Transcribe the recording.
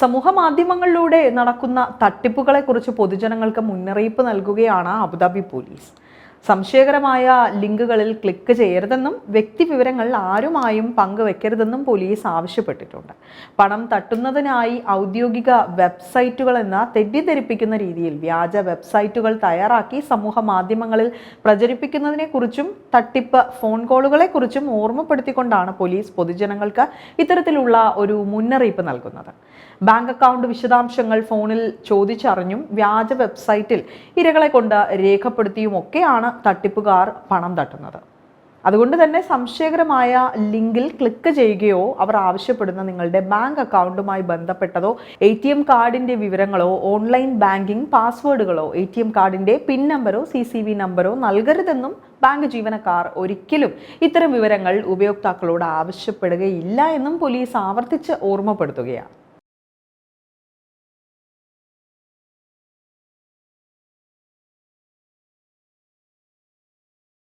സമൂഹ മാധ്യമങ്ങളിലൂടെ നടക്കുന്ന തട്ടിപ്പുകളെക്കുറിച്ച് പൊതുജനങ്ങൾക്ക് മുന്നറിയിപ്പ് നൽകുകയാണ് അബുദാബി പോലീസ്. സംശയകരമായ ലിങ്കുകളിൽ ക്ലിക്ക് ചെയ്യരുതെന്നും വ്യക്തിവിവരങ്ങൾ ആരുമായും പങ്കുവെക്കരുതെന്നും പോലീസ് ആവശ്യപ്പെട്ടിട്ടുണ്ട്. പണം തട്ടുന്നതിനായി ഔദ്യോഗിക വെബ്സൈറ്റുകൾ എന്ന തെറ്റിദ്ധരിപ്പിക്കുന്ന രീതിയിൽ വ്യാജ വെബ്സൈറ്റുകൾ തയ്യാറാക്കി സമൂഹ മാധ്യമങ്ങളിൽ പ്രചരിപ്പിക്കുന്നതിനെക്കുറിച്ചും തട്ടിപ്പ് ഫോൺ കോളുകളെക്കുറിച്ചും ഓർമ്മപ്പെടുത്തിക്കൊണ്ടാണ് പോലീസ് പൊതുജനങ്ങൾക്ക് ഇത്തരത്തിലുള്ള ഒരു മുന്നറിയിപ്പ് നൽകുന്നത്. ബാങ്ക് അക്കൗണ്ട് വിശദാംശങ്ങൾ ഫോണിൽ ചോദിച്ചറിഞ്ഞും വ്യാജ വെബ്സൈറ്റിൽ ഇരകളെ കൊണ്ട് രേഖപ്പെടുത്തിയും ഒക്കെയാണ് തട്ടിപ്പുകാർ പണം തട്ടുന്നത്. അതുകൊണ്ട് തന്നെ സംശയകരമായ ലിങ്കിൽ ക്ലിക്ക് ചെയ്യുകയോ അവർ ആവശ്യപ്പെടുന്ന നിങ്ങളുടെ ബാങ്ക് അക്കൗണ്ടുമായി ബന്ധപ്പെട്ടതോ എ ടി എം കാർഡിന്റെ വിവരങ്ങളോ ഓൺലൈൻ ബാങ്കിംഗ് പാസ്വേഡുകളോ എ ടി എം കാർഡിന്റെ പിൻ നമ്പറോ സി സി വി നമ്പറോ നൽകരുതെന്നും ബാങ്ക് ജീവനക്കാർ ഒരിക്കലും ഇത്തരം വിവരങ്ങൾ ഉപയോക്താക്കളോട് ആവശ്യപ്പെടുകയില്ല എന്നും പോലീസ് ആവർത്തിച്ച് ഓർമ്മപ്പെടുത്തുകയാണ്.